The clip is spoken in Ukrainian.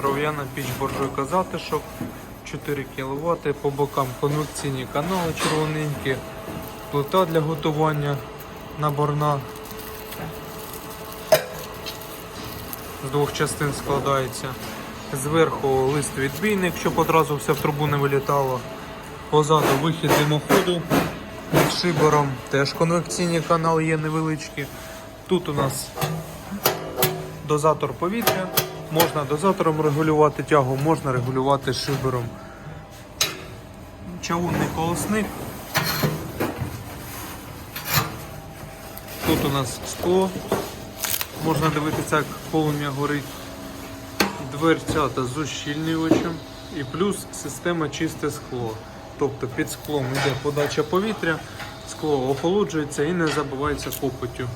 Дров'яна піч буржуйка затишок 4 кВт, по бокам конвекційні канали червоненькі, плита для готування наборна. З двох частин складається. Зверху лист відбійник, щоб одразу все в трубу не вилітало. Позаду вихід димоходу з шибером. Теж конвекційні канали є невеличкі. Тут у нас дозатор повітря. Можна дозатором регулювати тягу, можна регулювати шибером. Чавунний колосник. Тут у нас скло. Можна дивитися, як полум'я горить. Дверцята з ущільнювачем і плюс система чисте скло. Тобто під склом йде подача повітря, скло охолоджується і не забивається копотю.